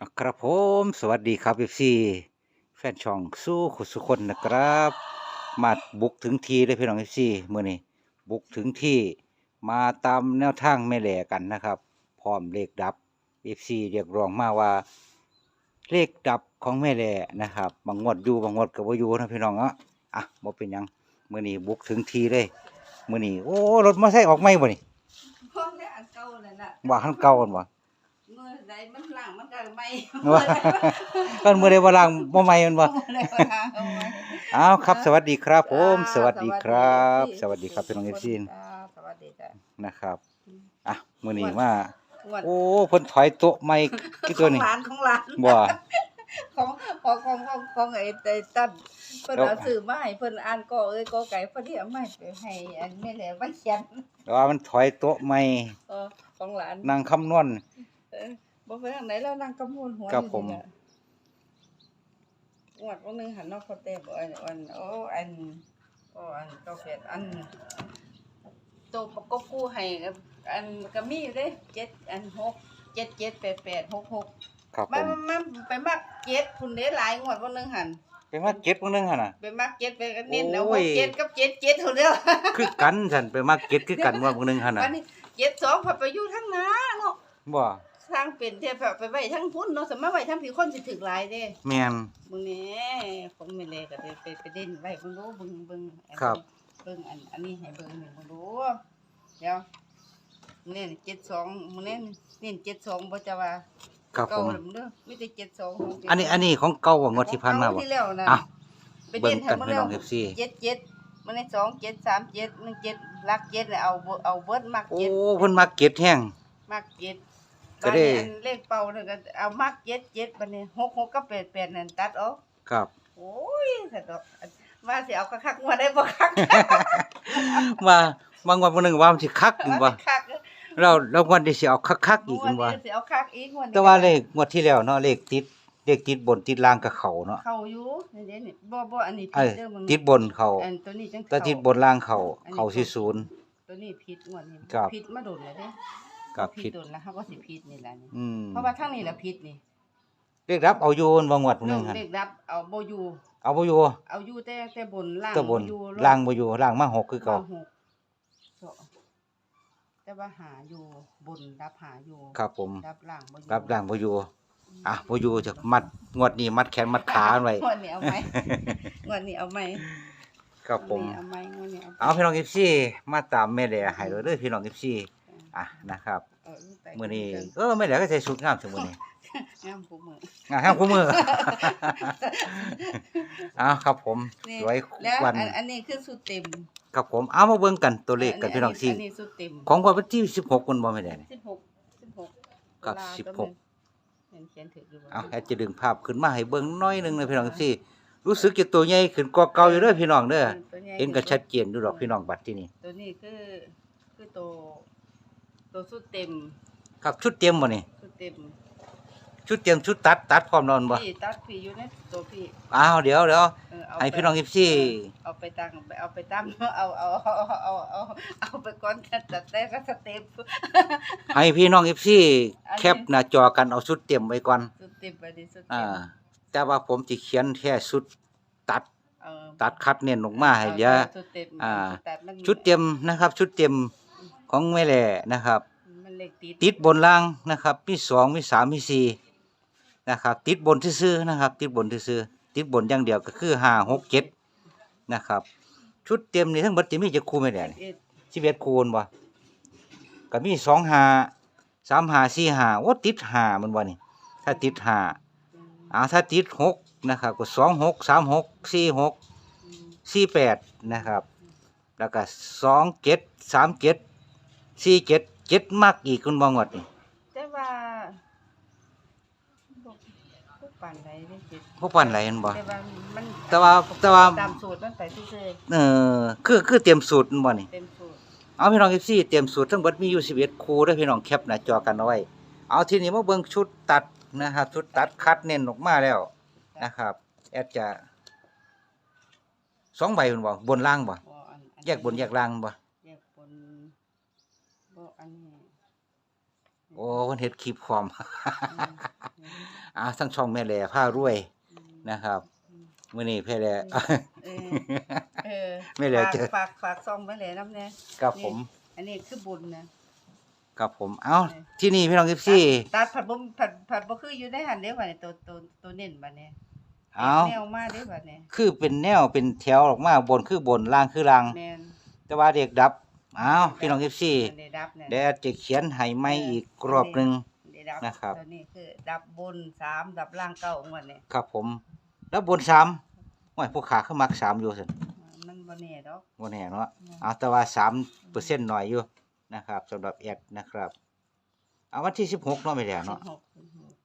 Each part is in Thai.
อะครับผมสวัสดีครับเอฟซีแฟนช่องสู้ขุดสุคนนะครับ มาบุกถึงทีเลยพี่น้องเอฟซีเมื่อนี้บุกถึงที่มาตามแนวทางแม่แหล่กันนะครับ พร้อมเลขดับเอฟซีเรียกร้องมาว่า เลขดับของแม่แหล่นะครับ บางงวดอยู่บางงวดก็บ่อยู่นะพี่น้องเนาะอะบ่เป็นหยังเมื่อนี้บุกถึงทีเลยเมื่อนี้โอ้รถมาใส่ออกไหมบ่นี่พ่อแม่อันเก่านั่นน่ะว่าคันเก่ากันบ่เมื่อ ใดมันหลังมันก็ไม่ว่ากันเมื่อใดบ่ล้างบ่ใหม่มันบ่เมื่อใดมันหลังเอาไว้อ้าวครับ สวัสดีครับ ผมสจ้าวัสดีครับสสวัวัสสดีดีครับพี่น้องเอฟซีจ้าสวัสดีจ้ะนะครับอะมื้อนี้วันมาอ้วนโอ้เพิ่นถอยโต๊ะใหม่กี่ตัวนี่ของร้านของร้านบ่ ของของของของของไอ้ไอ้ตั้นเพิ่นแล้วเอาซื้อมาให้เพิ่นอ่านก็เอ้ยก็ไก่เพิ่นที่เอามาให้ให้อันแม่แหละมาเขียนแต่ว่ามันถอยโต๊ะใหม่เออของร้าน นางคำนวณเออ บ่ไปทางไหนแล้วนั่งกำมูลหัวครับอยู่ผมนี่น่ะงวดวันหนึงหันนอกเขาเต้บ่อันอันโอ้อันโอ้อันเกาแฟอันโตประกบคู่ให้กับอันก็มีอยู่เด้เจ็ดอันหกเจ็ดเจ็ดแปดแปดหกหกครับผมันมมันมันไปมักเจ็ดพุ่นเด้หลายงวดวันหนึงหัน เป็นมาเก็ตมื้อนึงหั่นน่ะ ไปมักเจ็ดไปก็เน้นเอาโอ้หยกเจ็ดกับเจ็ดเจ็ดพุ่นเด้อคือกันฉันไปมาเก็ตคือกันว่ามื้อนึงหั่นน่ะวันนี้เจ็ดสองพอไปอยู่ทั้งหน้าเนาะบ่ ทางเป็นเทพไปไว้ทั้งพุ่นเนาะสมมาไว้ทั้งผีคนสิถึกหลายเด้แม่นมึงนี่ผมไม่เลยก็ไปไปไปเด่นไว้เบิ่งดูเบิ่งเบิ่งอันครับ เบิ่งอันอันนี้ให้เบิ่งหนึ่งเบิ่งดูเดี๋ยวมึงนี่เจ็ดสองมึงนี่นี่เจ็ดสองบ่จะว่าครับผเก่ามแล้วมึงเด้อมีแต่เจ็ดสองของเจ็ดอันนี้อันนี้ของเก่าบ่งวดที่ผ่านมาบ่เอที่แล้วนะอะไปเบิ่เด่งนให้กันมึงพี่แล้น้วอง FC เจ็ดเจ็ดมึงนี่สองเจ็ดสามเจ็ดหนึ่งเจ็ดรักเจ็ดเลยเอาเบิดเอาเบิดมักโอ้เจ็ดเพิ่นมาเก็ตแห้งมักเจ็ด ก็ได้ บันี้อันเลขเป่าเนี่ยก็เอามักเจ็ดเจ็ดบัดนี้หกหกกับแปดแปดนั่นตัดออกครับ โอ้ยสะดอกว่าสิเอาคักๆมาได้บ่คักว่าบางวันมื้อนึงว่ามันสิคักอีกบ่ว่าสิคักเราเราวันที่สิเอาคักๆอีกงวจัดงว่านี้สิเอาคักอีกงวดนี้แต่ว่าเลขงวดที่แล้วเนาะเลขติดเลขติดบนติดล่างกับเขาเนาะเข้าอยู่นี่เด้นี่บ่บ่อันนี้เอ้ผิยดเด้อมึงติดบนเขาอันตัวนี้จังแต่เข้า ติดบนล่างเขาเขาสิศูนย์ ตัวนี้ผิดงวดนี้ครับ ผิดมาโดนแล้วเด้ กับผิด โดนแล้วเฮาก็สิผิดนี่ล่ะนี่อืมเพราะว่าทางนี้ล่ะผิดนี่เลขรับเอาอยู่บ่งวดนึงหั่นเลขดับเอาบ่อยู่เอาบ่อยู่เอาอยู่แต่แต่บนล่างตัวบนอยู่ล่างบ่อยู่ล่างมาหกคือเก่าหกสองแต่ว่าหาอยู่บนรับหาอยู่ครับผม รับล่างบ่อยู่รับล่างบ่อยู่อะบ่อยู่จะมัดงวดนี้มัดแขนมัดขาไว้ งวดนี้เอาไหมงวดนี้เอาไหมครับผม งวดนี้เอาไหมงวดนี้เอาไหม เอาพี่น้อง FC มาตามแม่แหล่ให้เด้อพี่น้อง FC อะนะครับเออแต่มื้อนี้เออแม่แหล่ก็ใส่ชุดงามจังมื้อนี้งามผู้มืองามคู่มืออ้าวครับผมนี่สวยแล้ววันอันอันนี้คือสุดเต็มครับผมเอามาเบิ่งกันตัวเลขกันพี่น้องสิอันนี้สุดเต็มของวันที่16มันบ่แม่นได้นี่สิบหกสิบหกครับตุลาสิบตัวหกเขียนเขียนถืออยู่บ่เอาแอดจะดึงภาพขึ้นมาให้เบิ่งหน้อยหนึงเลยพี่น้องสิรู้สึกจะตัวใหญ่ขึ้นกว่าเก่าอยู่เด้อพี่น้องเด้อตัวใญ่เห็นก็ชัดเจนอยู่ดอกพี่น้องบัดที่นี่ตัวนี้คือคือตัว ตัวสุดเต็มครับชุดเตรียมบ่นี่สุดเต็มชุดเตรียมชุดตัดตัดพร้อมนอนบ่พี่ตัดพี่อยู่ในตัวพี่อ้าวเดี๋ยวเดี๋ยวเออเอาให้ไปพี่น้อง FC เอาไปตั้งเอาไปตั้งเอาเอาเอาเอาเอาเอาไปก่อนกันจัดแต่ก็สเต็ปให้พี่น้อง FC อันนี้แคปหน้าจอกันเอาชุดเตรียมไว้ก่อนสุดเต็มไปดิสุดอ่าเต็มแต่ว่าผมสิเขียนแค่ชุดตัดเออตัดคัดเน้นออกมาให้เหลือสุดเต็มอ่าแต่มันชุดเตรียมนะครับ ชุดเตรียม ของแม่แหล่นะครับ มันเล็กติดติดบนล่างนะครับ มีสองมีสามมีสี่นะครับ ติดบนซื่อๆนะครับ ติดบนซื่อๆติดบนอย่างเดียวก็คือห้าหกเจ็ดนะครับ ชุดเต็มนี่ทั้งหมดจะมีจะคู่ไม่ได้เอ็ดสิบเอ็ดคูณบ่ก็มีสองหาสามหาสี่หาโอ้ติดหามันบ่นี่ถ้าติดหาอ่าถ้าติดหกนะครับก็สองหกสามหกสี่หกอืมสี่แปดนะครับ แล้วก็สองเจ็ดสามเจ็ด สี่เจ็ดเจ็ดมากอีกคุณบองวดนี่แต่ว่าพวกพวกปั่นไรได้จิตพวกปันไหลเห็นบ่ แต่ว่ามันแต่ว่าแต่ว่า ตามสูตรมันไปซื่อเออคือคือเตรียมสูตรมันบ่นี่ ๆเต็มสูตรเอาพี่น้องเอฟซีเตรียมสูตรทั้งหมดมีอยู่สิบเอ็ดคู่เด้อพี่น้องแคปหน้าจอกันเอาไว้ เอาทีนี้มาเบิ่งชุดตัดนะครับชุดตัดคัดเน้นออกมาแล้วนะครับ แอดจะสองใบมันบ่บนล่างบ่บ่อันอันแยกบนแยกล่างบ่ แยกบนบ่อันนี้ โโอ้เพิ่นเฮ็ดคลิปพร้อมอืมอ่าทั้งช่องแม่แหล่ผ้ารวยอืมนะครับอืมมื้อนี้แพ่แหล่เออเออไม่เหลือฝากเจอฝากฝากซองไว้เลยน้ำแน่ครับผม อันนี้คือบุญนะครับผม เอ้าเออที่นี่พี่น้อง FC ตัดผัดบ่ผัดผัดบ่คืออยู่ในหันเด้บัดนี้ตัวตัวตัวเน้นบัดนี้เอ้าแนวมาเด้บัดนี้คือเป็นแนวเป็นแถวออกมาบนคือบนล่างคือล่างแม่นแต่ว่าเด็กดับเอ้าพี่น้อง FC อันนี้ดับเนี่ยเดี๋ยวจะเขียนให้ใหม่อีกรอบหนึงอันนี้ดับนะครับ ตัวนี้คือ ดับบนสามดับล่างเก้าของมันเนี่ยครับผม แล้วบน3โอ้ยพวกขาคือมัก3อยู่ซั่นมันบ่แน่ดอกบ่แน่เนาะอืมเอาแต่ว่า3%หน่อยอยู่นะครับสำหรับแอดนะครับ เอาวันที่16เนาะไม่แล้วเนาะสิบหก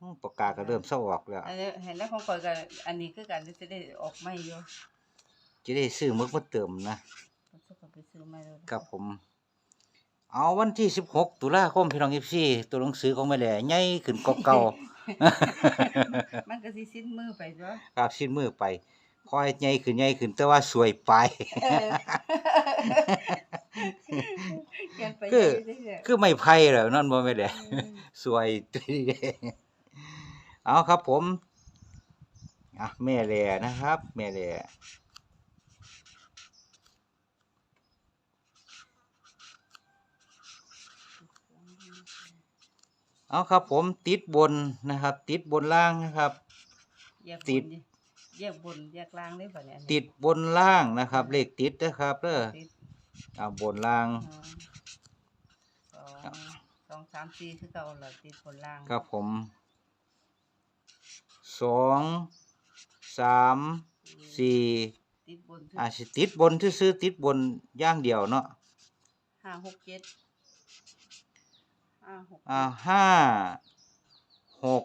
อืมปากกาก็เริ่มเศร้าออกแล้วอันนี้เห็นแล้วของข่อยก็อันนี้คือกันจะได้ออกใหม่อยู่จะได้ซื้อมึกมาเติมนะผมจะ ไปซื้อใหม่เลยครับผม เอาวันที่16ตุลาคมพี่น้อง14ตัวหนังสือของแม่แหล่ใหญ่ขึ้นกว่าเก่า มันก็สิสิ้นมือไปเนาะครับสิ้นมือไปคอยใหญ่ขึ้นใหญ่ขึ้น แต่ว่าสวยไป เออเขียนไปคือ เรื่อยๆคือไม่ไพ่แล้วนั่นบ่แม่แหล่อืมสวยตัวนี้เด้เอาครับผม อะแม่แหล่นะครับ แม่แหล่ เอาครับ ผมติดบนนะครับ ติดบนล่างนะครับ แยกบนติด แยกบนแยกล่างได้ป่ะเนี่ยอันนี้ติดบนล่างนะครับ เลขติดนะครับเด้อติดอ่าบนล่างอ๋อสองสองสามสี่คือเก่าเหรอติดบนล่างครับผมสองสามสี่ติดบนอาสิติดบนซื้อๆติดบนอย่างเดียวเนาะห้าหกเจ็ดห้าหก อ่าห้าหก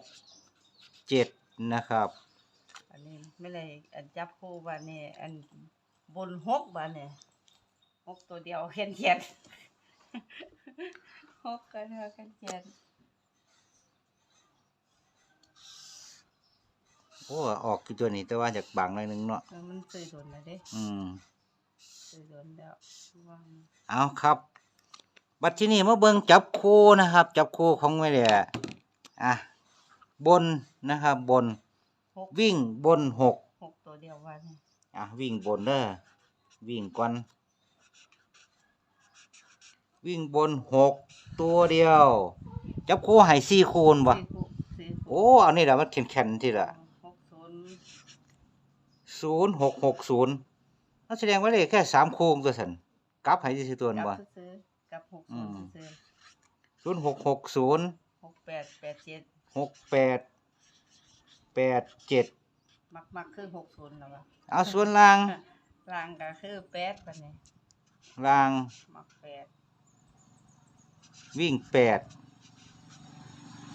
เจ็ดนะครับ อันนี้ไม่เลยอันจับคู่บ้านนี่อันบนหกบ้านนี่หกตัวเดียวเขียนเขียนหกกันเถอะกันเขียนโอ้ออกกี่ตัวนี้แต่ว่าจากบางหน่อยหนึงเนาะเออมันซื้อโดนแล้วเด้อืมซื้อโดนแล้วว่างเอาครับ บัดที่นี่มาเบิ่งจับคู่นะครับ จับคู่ของไม่ได้อะบนนะครับ บนหกวิ่งบนหกหกตัวเดียววันนี่อะวิ่งบนเด้อวิ่งก่อนวิ่งบนหกตัวเดียว จับคู่ให้สี่คูณบ่สี่คู่สี่คู่โอ้อันนี้แหละมันแข็งๆที่ละหกศูนย์ศูนย์หกหกศูนย์นั่นแสดงว่าเลขแค่สามคูณตัวสันกลับให้สิตัวกลับ่บซื้อๆ กับหกอืศูนมย์ซื้อศูนย์หกหกศูนย์หกแปดแปดเจ็ดหกแปดแปดเจ็ดมักมักคือหกศูนย์แล้ววะเอาส่วนล่างล่างก็คือแปดบัดนี้ล่างมักแปดวิ่งแปด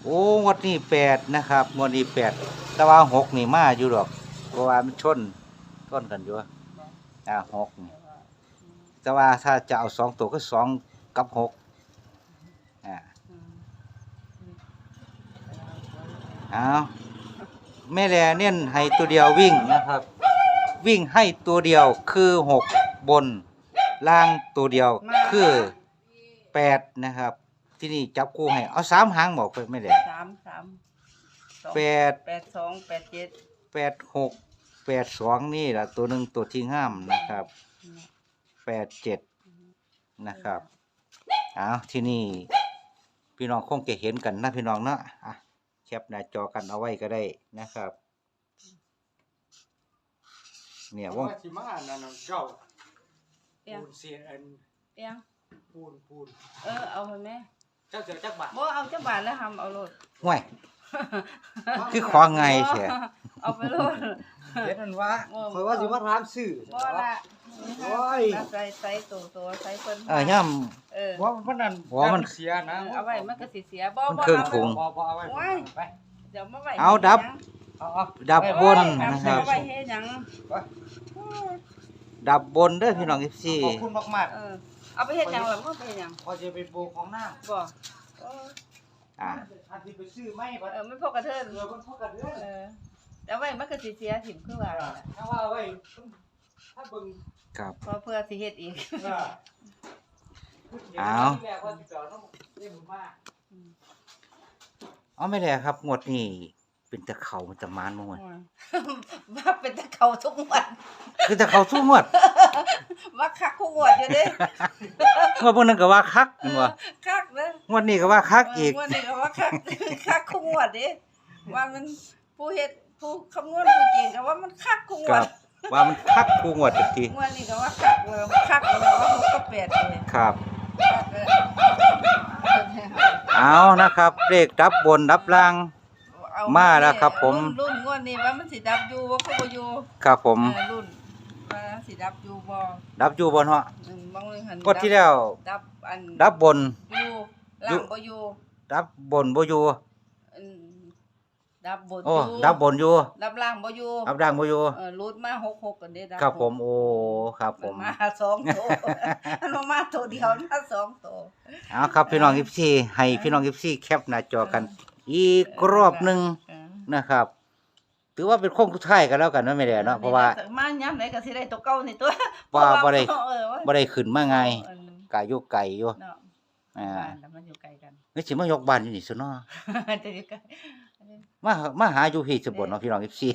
โอ้งวดนี้แปดนะครับงวดนี้แปดแต่ว่าหกนี่มาอยู่หรอกเพราะว่ามันชนชนกันอยู่บ่อ่าหกนี่แต่ว่าอืมแต่ว่าถ้าจะเอาสองตัวก็สอง กับหกอ่าอืมอืมเอาแม่แลเน้นให้ตัวเดียววิ่งนะครับ วิ่งให้ตัวเดียวคือหกบนล่างตัวเดียวคือแปดนะครับ ที่นี่จับคู่ให้เอาสามหางบอกไปไม่แลสามสามสองแปดแปดสองแปดเจ็ดแปดหกแปดสองนี่แหละตัวหนึ่งตัวที่ห้ามนะครับอืมแปดเจ็ดนะครับ เอาที่นี่พี่น้องคงจะเห็นกันนะพี่น้องเนาะอะแคปหน้าจอกันเอาไว้ก็ได้นะครับ เนี่ยว่องว่าสิมาอันนั้นเจ้าเปียงปูนเสียอันเปียงปูนปูนเออเอาไปไหมเจ้าเสือจักบาทบ่เอาจักบาทแล้วทำเอาโลด ห่วย คือขอไงเสีย เอาไปโลดเฮ็ดนั่นว่าโอ้คอยว่าสิมาถามซื้อบ่ละ โอ้ย ใส่ใส่ตัวตัวใส่เพิ่นเออย่เออว่ามันนั่นว่ามันเสียนะเอาไว้มันก็สิเสียบ่มันบ่เครื่องเอาถุง พอพอเอาไว้โอ้ย ไปเดี๋ยวมาไว้เอาดับ เอาเอาดับไปบนโอ้ยนะครับเอาไว้เฮ็ดหยังดับบนเด้อพี่น้องอีซี่ขอบคุณมากเออเอาไปเฮ็ดหยังล่ะมันไปเฮ็ดหยังๆพอจะไปโบกของหน้าบ่เอออ่าอันที่ไปซื้อไม่บัดเออมันพกกระเทินเรือมันพอกันเด้อเออแต่ไว้มันก็สิเสียถิ่มคือว่าล่ะถ้าว่าไว้ถ้าเบิ่ง ครับ เพราะเพื่อสิเฮ็ดอีกเออเอาที่แรกว่าสิเจ้าน้องได้บุญมากเอาไม่ได้ครับงวดนี้เป็นตะเขามันจะมานบ่งวดว่าเป็นตะเขาทุกงวันคือตะเขาสู้งวดว่าคักทุกงวดอยู่เด้งวดพวกนั้นก็ว่าคักแม่นบ่คักเด้องวดนี้ก็ว่าคักอีกวันนี้ก็ว่าคักคักทุกงวดเด้ว่ามันผู้เฮ็ดผู้คำนวณผู้เก่งก็ว่ามันคักทุกงควรัดบ ว่ามันคักกูงวดจักทีงวดนี้ก็ว่าคักเลยคักเลยว่าหกกับแปดเลยครับ คักเลยเอานะครับเลขดับบนดับล่าง เอมาแล้วครับผมรุ่นรุ่นงวดนี้ว่ามันสิดับอยู่ว่าคือบ่อยู่ครับผม เออรุ่นว่าสิดับอยู่บ่ดับอยู่บนเฮาะอืมบางเรื่องหันกดที่แล้วดับอันดับบนอยู่ล่างบ่อยู่ดับบนบ่อยู่อืม ดับบนโอ้อยู่ดับบนอยู่ดับล่างบ่อยู่ดับล่างบ่อยู่เออรูดมาหกหกกันเด้ดับครับผมหกโอ้ครับผมนมาสองตัวมันบ่มาตัวเดียวมันมาสองตัว เอาครับพี่น้อง14ให้พี่น้อง14แคปหน้าจอกัน อีกรอบหนึงเออนะครับ ถือว่าเป็นโค้งสุดท้ายกันแล้วกันเนาะแม่แดเนาะเพราะว่า มาย้ำไหนก็สิได้ตัวเก่านี่ตัวว่าเพระบ่ได้ เออว่าบ่ได้ขึ้นมาไงเออกาอยู่ไกลอยู่เนาะอ่าบ้านแล้วมันอยู่ไกลกัน นี่สิมายกบ้านอยู่นี่ซุเนาะ จะอยู่ไกล มามาหาอยู่พี่สบนเนาะพี่น้อง14สิ้น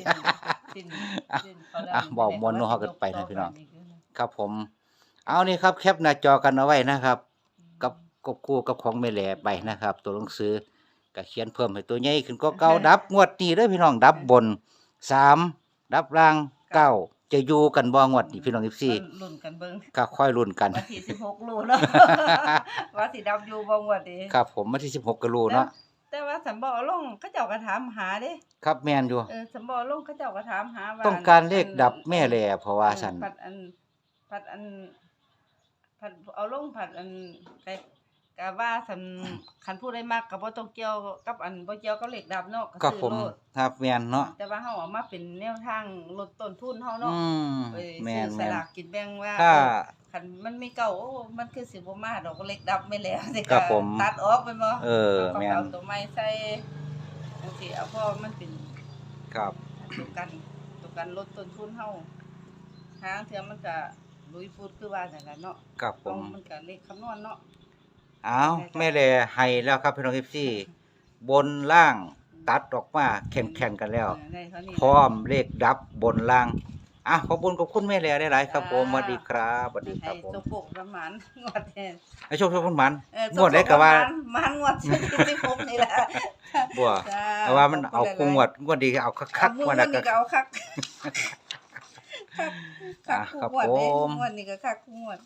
สิ้นเขาแล้วอะบอกมวลเนาะเขาก็ไปนะพี่น้อง ครับผม เอานี่ครับแคปหน้าจอกันเอาไว้นะครับ กับกบคู่กับของแม่แหล่ไปนะครับ ตัวหนังสือก็เขียนเพิ่มให้ตัวใหญ่ขึ้นก็เก่าดับงวดนี้เด้อพี่น้องดับบนสามดับล่างเก้าจะอยู่กันบ่งวดนี้พี่น้อง14รุ่นกันเบิ่งก็ค่อยลุ้นกัน วันที่สิบหกรู้เนาะว่าสิดับอยู่บ่งวดเด้ครับผมวันที่16ก็รู้เนาะ แต่ว่าสัมบ่ลงเขาเจ้าก็ถามหาเด้ครับแม่นอยู่ เออสัมบ่ลงเขาเจ้าก็ถามหาว่าต้องการเลขดับแม่แหล่เพราะว่าซั่นผัดอันผัดอันผัดเอาลงผัดอันไกกะว่าสันคันผู้ใดมักก็บ่ต้องเกี่ยวกับอันบ่เกี่ยวกับเลขดับเนาะก็ครับซื้อผมโลดครับแม่นเนาะแต่ว่าเฮาเอามาเป็นแนวทางลดต้นทุนเฮาอืเนาะมไปแม่ซื้นอสแม่นลากกินแบ่งว่าถ้าเออ คันมันมีเก่าโอ้มันคือสิบ่มาดอกเลขดับไม่แล้วสิครับผม ตัดออกไปบ่เออเอาแม่นเอาตัวไม้ใส่จังซี่เอาเพราะมันเป็น ครับ ตัวกันตัวกันลดต้นทุนเฮาทางเทื่อมันก็ลุยฟูดคือว่านั่นล่ะเนาะครับผเอาม มันก็เลขคำนวณเนาะเอาแม่แหล่ให้แล้วครับพี่น้อง14บนล่างตัดออกมาแข่งๆกันแล้ว เออได้เท่านี้พร้อมเลขดับบนล่าง อะขอบคุณขอบคุณแม่แหล่ได้หลายๆครับผมสวัสดีครับสวัสดีคให้รับผมสุกๆประมาณงวดแทนให้โชคโชคคุณหมันเอองวดได้ก็ว่า มันงวดที่16นี่แหละบัวจ้แต่ว่ามันเอาขบคงณงวดงวดดีก็เอาคักเอาๆงงววดดนี้นั้นก็ก็เอาคักคักคักอะคู่ครับงวดเด้ผมงวดนี้ก็คักคู่งวด